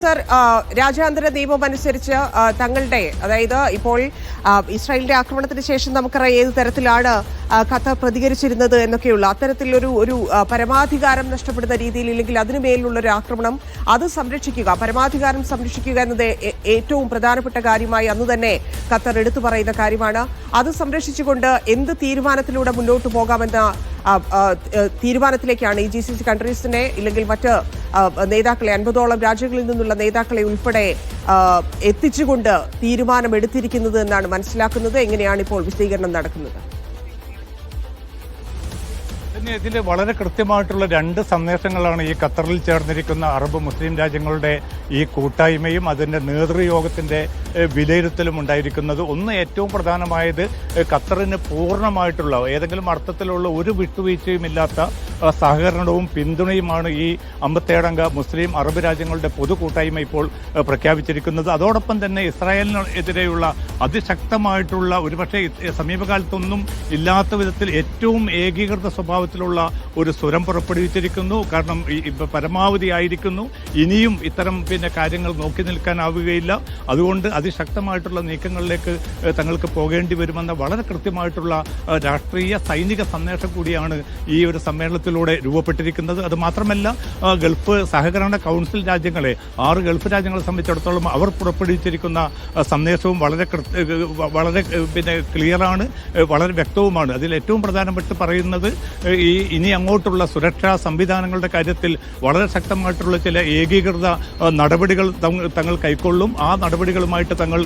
Sir രാജ്യാന്തര നിയമം അനുസരിച്ച് തങ്ങളുടെ അതായത് ഇപ്പോൾ ഇസ്രായേലിന്റെ ആക്രമണത്തിന് ശേഷം നമുക്കറിയാം ഏത് തരത്തിലാണ് കഥ പ്രതികരിച്ചിരുന്നത് എന്നൊക്കെയുള്ള അത്തരത്തിലൊരു ഒരു പരമാധികാരം നഷ്ടപ്പെടുന്ന രീതിയിൽ ഇല്ലെങ്കിൽ അതിനു മേലുള്ള ഒരു ആക്രമണം അത് സംരക്ഷിക്കുക പരമാധികാരം സംരക്ഷിക്കുക എന്നത് ഏറ്റവും പ്രധാനപ്പെട്ട കാര്യമായി അന്ന് തന്നെ ഖത്തർ എടുത്തു പറയുന്ന കാര്യമാണ്. അത് സംരക്ഷിച്ചുകൊണ്ട് എന്ത് തീരുമാനത്തിലൂടെ മുന്നോട്ട് പോകാമെന്ന തീരുമാനത്തിലേക്കാണ് ഈ ജി സി സി കൺട്രീസിനെ ഇല്ലെങ്കിൽ മറ്റ് നേതാക്കളെ അൻപതോളം രാജ്യങ്ങളിൽ നിന്നുള്ള നേതാക്കളെ ഉൾപ്പെടെ എത്തിച്ചുകൊണ്ട് തീരുമാനമെടുത്തിരിക്കുന്നത് എന്നാണ് മനസ്സിലാക്കുന്നത്. എങ്ങനെയാണ് ഇപ്പോൾ വിശദീകരണം നടക്കുന്നത്? പിന്നെ ഇതിൽ വളരെ കൃത്യമായിട്ടുള്ള രണ്ട് സന്ദേശങ്ങളാണ് ഈ ഖത്തറിൽ ചേർന്നിരിക്കുന്ന അറബ് മുസ്ലിം രാജ്യങ്ങളുടെ ഈ കൂട്ടായ്മയും അതിന്റെ നേതൃയോഗത്തിന്റെ ഏഹ്, വിലയിരുത്തലും ഉണ്ടായിരിക്കുന്നത്. ഒന്ന് ഏറ്റവും പ്രധാനമായത് ഖത്തറിന് പൂർണമായിട്ടുള്ള ഏതെങ്കിലും അർത്ഥത്തിലുള്ള ഒരു വിട്ടുവീഴ്ചയും ഇല്ലാത്ത സഹകരണവും പിന്തുണയുമാണ് ഈ അമ്പത്തേഴംഗ മുസ്ലിം അറബ് രാജ്യങ്ങളുടെ പൊതു കൂട്ടായ്മ ഇപ്പോൾ പ്രഖ്യാപിച്ചിരിക്കുന്നത്. അതോടൊപ്പം തന്നെ ഇസ്രായേലിനെതിരെയുള്ള അതിശക്തമായിട്ടുള്ള ഒരുപക്ഷെ സമീപകാലത്തൊന്നും ഇല്ലാത്ത വിധത്തിൽ ഏറ്റവും ഏകീകൃത സ്വഭാവത്തിലുള്ള ഒരു സ്വരം പുറപ്പെടുവിച്ചിരിക്കുന്നു. കാരണം പരമാവധി ആയിരിക്കുന്നു. ഇനിയും ഇത്തരം പിന്നെ കാര്യങ്ങൾ നോക്കി നിൽക്കാനാവുകയില്ല. അതുകൊണ്ട് അതിശക്തമായിട്ടുള്ള നീക്കങ്ങളിലേക്ക് തങ്ങൾക്ക് പോകേണ്ടി വരുമെന്ന വളരെ കൃത്യമായിട്ടുള്ള രാഷ്ട്രീയ സൈനിക സന്ദേശം കൂടിയാണ് ഈ ഒരു സമ്മേളനത്തിലൂടെ രൂപപ്പെട്ടിരിക്കുന്നത്. അത് മാത്രമല്ല ഗൾഫ് സഹകരണ കൗൺസിൽ രാജ്യങ്ങളെ ആറ് ഗൾഫ് രാജ്യങ്ങളെ സംബന്ധിച്ചിടത്തോളം അവർ പുറപ്പെടുവിച്ചിരിക്കുന്ന സന്ദേശവും വളരെ വളരെ പിന്നെ ക്ലിയറാണ് വളരെ വ്യക്തവുമാണ്. അതിൽ ഏറ്റവും പ്രധാനപ്പെട്ട് പറയുന്നത് ഈ ഇനി അങ്ങോട്ടുള്ള സുരക്ഷാ സംവിധാനങ്ങളുടെ കാര്യത്തിൽ വളരെ ശക്തമായിട്ടുള്ള ചില ഏകീകൃത നടപടികൾ തങ്ങൾ കൈക്കൊള്ളും. ആ നടപടികളുമായിട്ട് തങ്ങൾ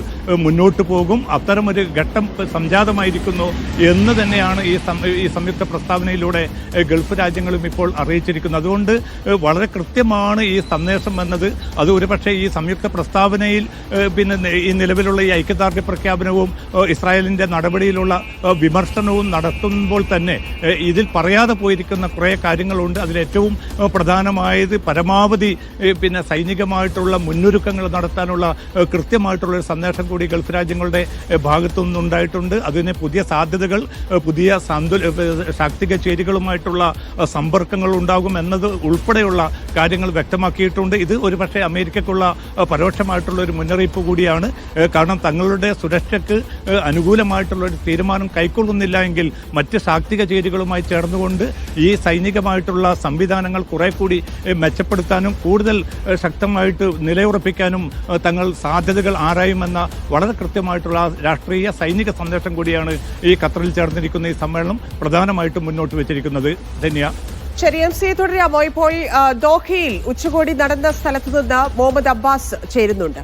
മുന്നോട്ട് പോകും. അത്തരമൊരു ഘട്ടം സംജാതമായിരിക്കുന്നു എന്ന് തന്നെയാണ് ഈ ഈ സംയുക്ത പ്രസ്താവനയിലൂടെ ഗൾഫ് രാജ്യങ്ങളും ഇപ്പോൾ അറിയിച്ചിരിക്കുന്നത്. അതുകൊണ്ട് വളരെ കൃത്യമാണ് ഈ സന്ദേശം എന്നത് അത് ഒരുപക്ഷെ ഈ സംയുക്ത പ്രസ്താവനയിൽ പിന്നെ ഈ നിലവിലുള്ള ഈ ഐക്യദാർഢ്യ പ്രഖ്യാപനവും ഇസ്രായേലിന്റെ നടപടിയിലുള്ള വിമർശനവും നടത്തുമ്പോൾ തന്നെ ഇതിൽ പറയാതെ പോയിരിക്കുന്ന കുറേ കാര്യങ്ങളുണ്ട്. അതിലേറ്റവും പ്രധാനമായത് പരമാവധി പിന്നെ സൈനികമായിട്ടുള്ള മുന്നൊരുക്കങ്ങൾ നടത്താനുള്ള കൃത്യമായിട്ടുള്ള ഒരു സന്ദേശം കൂടി ഗൾഫ് രാജ്യങ്ങളുടെ ഭാഗത്തു നിന്നുണ്ടായിട്ടുണ്ട് അതിന് പുതിയ സാധ്യതകൾ പുതിയ സന്തുല ശാക്തിക ചേരികളുമായിട്ടുള്ള സമ്പർക്കങ്ങൾ ഉണ്ടാകും എന്നത് ഉൾപ്പെടെയുള്ള കാര്യങ്ങൾ വ്യക്തമാക്കിയിട്ടുണ്ട്. ഇത് ഒരുപക്ഷെ അമേരിക്കക്കുള്ള ഏഹ്, പരോക്ഷമായിട്ടുള്ള ഒരു മുന്നറിയിപ്പ് കൂടിയാണ്. കാരണം തങ്ങളുടെ സുരക്ഷയ്ക്ക് അനുകൂലമായിട്ടുള്ള ഒരു തീരുമാനം കൈക്കൊള്ളുന്നില്ല എങ്കിൽ മറ്റ് ശാക്തിക ചേരികളുമായി ചേർന്നുകൊണ്ട് ഈ സൈനികമായിട്ടുള്ള സംവിധാനങ്ങൾ കുറെ കൂടി മെച്ചപ്പെടുത്താനും കൂടുതൽ ശക്തമായിട്ട് നിലയുറപ്പിക്കാനും തങ്ങൾ സാധ്യതകൾ ആരായുമെന്ന വളരെ കൃത്യമായിട്ടുള്ള രാഷ്ട്രീയ സൈനിക സന്ദേശം കൂടിയാണ് ഈ ഖത്തറിൽ ചേർന്നിരിക്കുന്ന ഈ സമ്മേളനം പ്രധാനമായിട്ടും മുന്നോട്ട് വെച്ചിരിക്കുന്നത്. ധന്യ. ശരി എം സി തുടരാമോ ഇപ്പോൾ ദോഹയിൽ ഉച്ചകോടി നടന്ന സ്ഥലത്തു നിന്ന് മുഹമ്മദ് അബ്ബാസ് ചേരുന്നുണ്ട്.